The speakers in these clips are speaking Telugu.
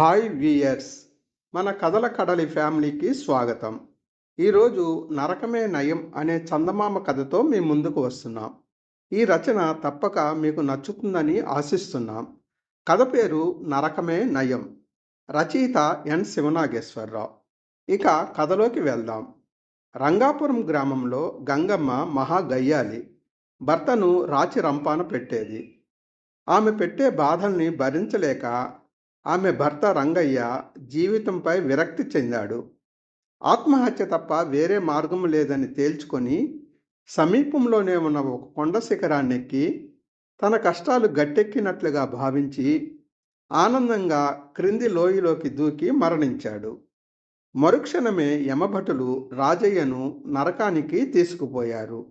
Hi viewers. మన కథల కడలి ఫ్యామిలీకి స్వాగతం. ఈరోజు నరకమే నయం అనే చందమామ కథతో మీ ముందుకు వస్తున్నాం. ఈ రచన తప్పక మీకు నచ్చుతుందని ఆశిస్తున్నాం. కథ పేరు నరకమే నయం. రచయిత ఎన్. శివనాగేశ్వరరావు. ఇక కథలోకి వెళ్దాం. రంగాపురం గ్రామంలో గంగమ్మ మహా గయ్యాలి భర్తను రాచి రంపాన పెట్టేది. ఆమె పెట్టే బాధల్ని భరించలేక ఆమె భర్త రంగయ్య జీవితంపై విరక్తి చెందాడు. ఆత్మహత్య తప్ప వేరే మార్గం లేదని తేల్చుకొని సమీపంలోనే ఉన్న ఒక కొండ శిఖరాన్నెక్కి తన కష్టాలు గట్టెక్కినట్లుగా భావించి ఆనందంగా క్రింది లోయలోకి దూకి మరణించాడు. మరుక్షణమే యమభటులు రాజయ్యను నరకానికి తీసుకుపోయారు.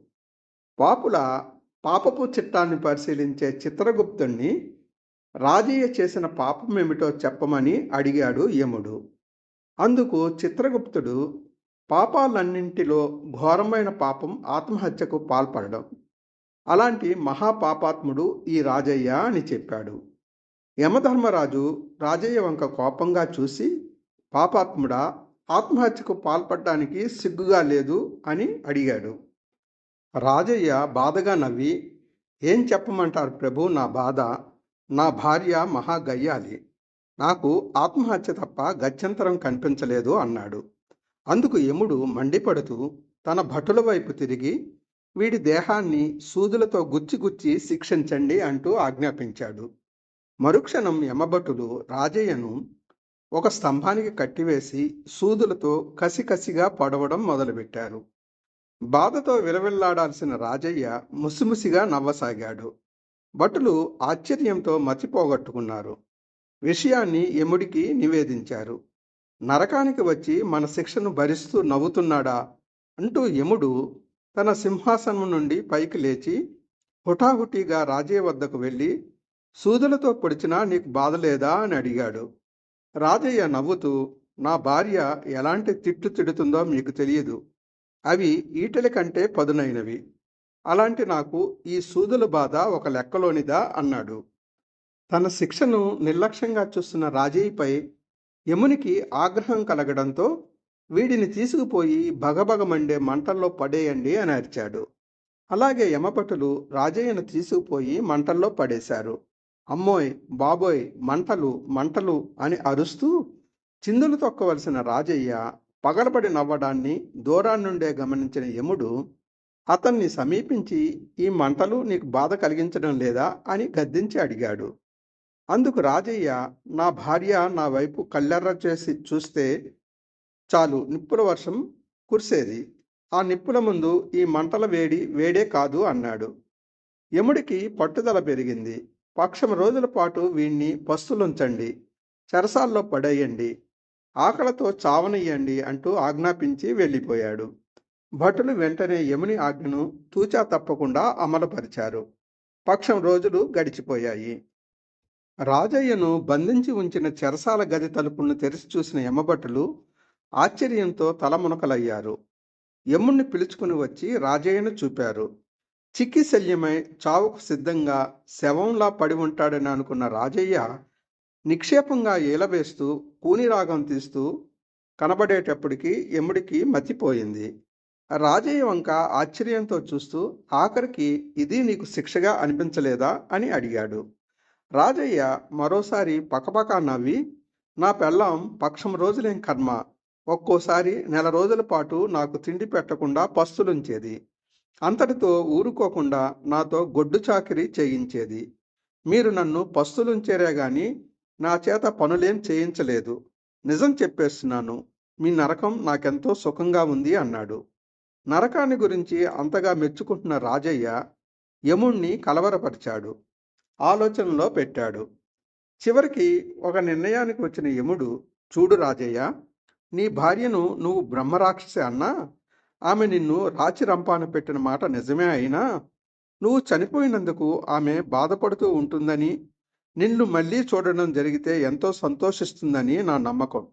పాపుల పాపపు చిట్టాన్ని పరిశీలించే చిత్రగుప్తుణ్ణి రాజయ్య చేసిన పాపం ఏమిటో చెప్పమని అడిగాడు యముడు. అందుకు చిత్రగుప్తుడు పాపాలన్నింటిలో ఘోరమైన పాపం ఆత్మహత్యకు పాల్పడడం. అలాంటి మహాపాపాత్ముడు ఈ రాజయ్య అని చెప్పాడు. యమధర్మరాజు రాజయ్య వంక కోపంగా చూసి పాపాత్ముడా ఆత్మహత్యకు పాల్పడడానికి సిగ్గుగా లేదు అని అడిగాడు. రాజయ్య బాధగా నవ్వి ఏం చెప్పమంటారు ప్రభు నా బాధ? నా భార్య మహా గయ్యాలి నాకు ఆత్మహత్య తప్ప గత్యంతరం కనిపించలేదు అన్నాడు. అందుకు యముడు మండిపడుతూ తన భటుల వైపు తిరిగి వీడి దేహాన్ని సూదులతో గుచ్చి గుచ్చి శిక్షించండి అంటూ ఆజ్ఞాపించాడు. మరుక్షణం యమభటులు రాజయ్యను ఒక స్తంభానికి కట్టివేసి సూదులతో కసికసిగా పొడవడం మొదలుపెట్టారు. బాధతో విలవిల్లాడాల్సిన రాజయ్య ముసిముసిగా నవ్వసాగాడు. భటులు ఆశ్చర్యంతో మతిపోగొట్టుకున్నారు. విషయాన్ని యముడికి నివేదించారు. నరకానికి వచ్చి మన శిక్షను భరిస్తూ నవ్వుతున్నాడా అంటూ యముడు తన సింహాసనం నుండి పైకి లేచి హుటాహుటిగా రాజే వద్దకు వెళ్ళి సూదులతో పొడిచినా నీకు బాధలేదా అని అడిగాడు. రాజయ్య నవ్వుతూ నా భార్య ఎలాంటి తిట్టు తిడుతుందో మీకు తెలియదు. అవి ఈటెల కంటే పదునైనవి. అలాంటి నాకు ఈ సూదుల బాధ ఒక లెక్కలోనిదా అన్నాడు. తన శిక్షను నిర్లక్ష్యంగా చూస్తున్న రాజయ్యపై యమునికి ఆగ్రహం కలగడంతో వీడిని తీసుకుపోయి భగభగమండే మంటల్లో పడేయండి అని అరిచాడు. అలాగే యమపటులు రాజయ్యను తీసుకుపోయి మంటల్లో పడేశారు. అమ్మోయ్ బాబోయ్ మంటలు మంటలు అని అరుస్తూ చిందులు తొక్కవలసిన రాజయ్య పగలబడి నవ్వడాన్ని దూరాన్నుండే గమనించిన యముడు అతన్ని సమీపించి ఈ మంటలు నీకు బాధ కలిగించడం లేదా? అని గద్దించి అడిగాడు. అందుకు రాజయ్య నా భార్య నా వైపు కళ్ళెర్ర చేసి చూస్తే చాలు నిప్పుల వర్షం కురిసేది. ఆ నిప్పుల ముందు ఈ మంటల వేడి వేడే కాదు అన్నాడు. యముడికి పట్టుదల పెరిగింది. పక్షం రోజుల పాటు వీణ్ణి పస్తులుంచండి చెరసాల్లో పడేయండి ఆకలితో చావనియ్యండి అంటూ ఆజ్ఞాపించి వెళ్ళిపోయాడు. భటులు వెంటనే యముని ఆజ్ఞను తూచా తప్పకుండా అమలుపరిచారు. పక్షం రోజులు గడిచిపోయాయి. రాజయ్యను బంధించి ఉంచిన చెరసాల గది తలుపులను తెరిచి చూసిన యమభటులు ఆశ్చర్యంతో తలమునకలయ్యారు యముణ్ణి పిలుచుకుని వచ్చి రాజయ్యను చూపారు. చిక్కి శల్యమై చావుకు సిద్ధంగా శవంలా పడి ఉంటాడని అనుకున్న రాజయ్య నిక్షేపంగా ఏలవేస్తూ కూనిరాగం తీస్తూ కనబడేటప్పటికి యముడికి మతిపోయింది. రాజయ్య వంక ఆశ్చర్యంతో చూస్తూ ఆఖరికి ఇది నీకు శిక్షగా అనిపించలేదా? అని అడిగాడు. రాజయ్య మరోసారి పకపక నవ్వి నా పెళ్ళం పక్షం రోజులేం కర్మ. ఒక్కోసారి నెల రోజుల పాటు నాకు తిండి పెట్టకుండా పస్తులుంచేది. అంతటితో ఊరుకోకుండా నాతో గొడ్డు చాకిరి చేయించేది. మీరు నన్ను పస్తులుంచేరే గాని నా చేత పనులేం చేయించలేదు. నిజం చెప్పేస్తున్నాను. మీ నరకం నాకెంతో సుఖంగా ఉంది అన్నాడు. నరకాన్ని గురించి అంతగా మెచ్చుకుంటున్న రాజయ్య యముణ్ణి కలవరపరిచాడు ఆలోచనలో పెట్టాడు. చివరికి ఒక నిర్ణయానికి వచ్చిన యముడు చూడు రాజయ్య నీ భార్యను నువ్వు బ్రహ్మరాక్షసి అన్నా ఆమె నిన్ను రాచి రంపాన పెట్టిన మాట నిజమే అయినా నువ్వు చనిపోయినందుకు ఆమె బాధపడుతూ ఉంటుందని నిన్ను మళ్ళీ చూడడం జరిగితే ఎంతో సంతోషిస్తుందని నా నమ్మకం.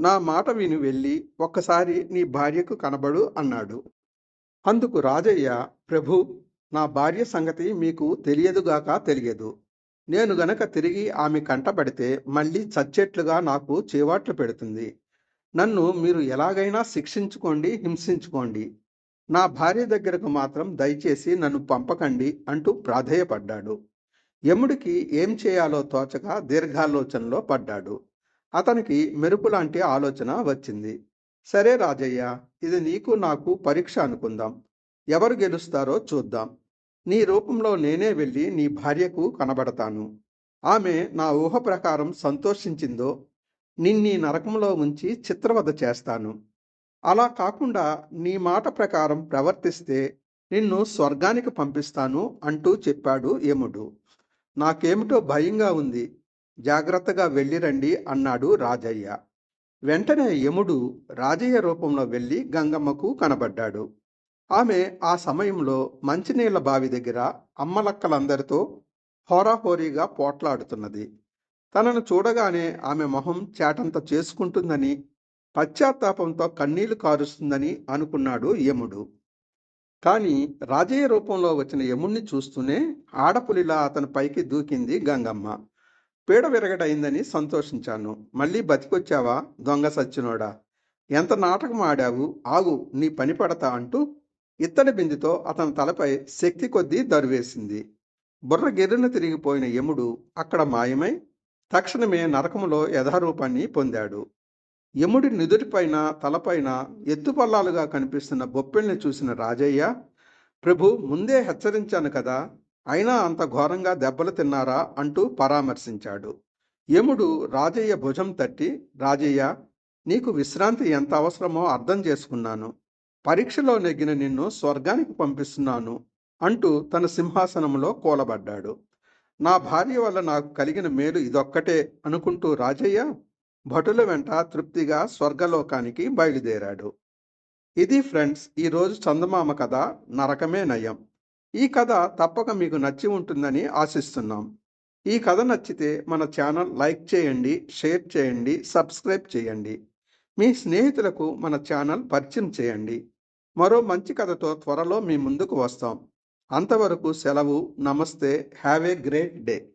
నా మాట విని వెళ్ళి ఒక్కసారి నీ భార్యకు కనబడు అన్నాడు. అందుకు రాజయ్య ప్రభు నా భార్య సంగతి మీకు తెలియదుగాక తెలియదు. నేను గనక తిరిగి ఆమె కంటపడితే మళ్ళీ చచ్చేట్లుగా నాకు చేవాట్లు పెడుతుంది. నన్ను మీరు ఎలాగైనా శిక్షించుకోండి హింసించుకోండి. నా భార్య దగ్గరకు మాత్రం దయచేసి నన్ను పంపకండి అంటూ ప్రాధేయపడ్డాడు. యముడికి ఏం చేయాలో తోచక దీర్ఘాలోచనలో పడ్డాడు. అతనికి మెరుపు లాంటి ఆలోచన వచ్చింది. సరే రాజయ్య ఇది నీకు నాకు పరీక్ష అనుకుందాం. ఎవరు గెలుస్తారో చూద్దాం. నీ రూపంలో నేనే వెళ్ళి నీ భార్యకు కనబడతాను. ఆమె నా ఊహ ప్రకారం సంతోషించిందో నిన్నీ నరకంలో ఉంచి చిత్రవద చేస్తాను. అలా కాకుండా నీ మాట ప్రకారం ప్రవర్తిస్తే నిన్ను స్వర్గానికి పంపిస్తాను అంటూ చెప్పాడు యముడు. నాకేమిటో భయంగా ఉంది. జాగ్రత్తగా వెళ్ళిరండి అన్నాడు రాజయ్య. వెంటనే యముడు రాజయ్య రూపంలో వెళ్ళి గంగమ్మకు కనబడ్డాడు. ఆమె ఆ సమయంలో మంచినీళ్ళ బావి దగ్గర అమ్మలక్కలందరితో హోరాహోరీగా పోట్లాడుతున్నది. తనను చూడగానే ఆమె మొహం చేటంత చేసుకుంటుందని పశ్చాత్తాపంతో కన్నీళ్ళు కారుస్తుందని అనుకున్నాడు యముడు. కానీ రాజయ్య రూపంలో వచ్చిన యముణ్ణి చూస్తూనే ఆడపులిలా అతని పైకి దూకింది గంగమ్మ. పీడ విరగడైందని సంతోషించాను. మళ్ళీ బతికొచ్చావా? దొంగ సచ్చినోడా. ఎంత నాటకం ఆడావు? ఆగు నీ పని పడతా అంటూ ఇత్తడి బిందుతో అతని తలపై శక్తి కొద్దీ దరువేసింది. బుర్ర గిర్రున తిరిగిపోయిన యముడు అక్కడ మాయమై తక్షణమే నరకములో యథారూపాన్ని పొందాడు. యముడి నిదుటిపైన తలపైన ఎత్తుపల్లాలుగా కనిపిస్తున్న బొప్పెల్ని చూసిన రాజయ్య ప్రభు ముందే హెచ్చరించాను కదా అయినా అంత ఘోరంగా దెబ్బలు తిన్నారా అంటూ పరామర్శించాడు. యముడు రాజయ్య భుజం తట్టి రాజయ్య నీకు విశ్రాంతి ఎంత అవసరమో అర్థం చేసుకున్నాను. పరీక్షలో నెగ్గిన నిన్ను స్వర్గానికి పంపిస్తున్నాను అంటూ తన సింహాసనంలో కూలబడ్డాడు. నా భార్య వల్ల నాకు కలిగిన మేలు ఇదొక్కటే అనుకుంటూ రాజయ్య భటుల వెంట తృప్తిగా స్వర్గలోకానికి బయలుదేరాడు. ఇది ఫ్రెండ్స్ ఈరోజు చందమామ కథ నరకమే నయం. ఈ కథ తప్పక మీకు నచ్చి ఉంటుందని ఆశిస్తున్నాం. ఈ కథ నచ్చితే మన ఛానల్ లైక్ చేయండి షేర్ చేయండి సబ్స్క్రైబ్ చేయండి. మీ స్నేహితులకు మన ఛానల్ పరిచయం చేయండి. మరో మంచి కథతో త్వరలో మీ ముందుకు వస్తాం. అంతవరకు సెలవు నమస్తే హ్యావ్ ఏ గ్రేట్ డే.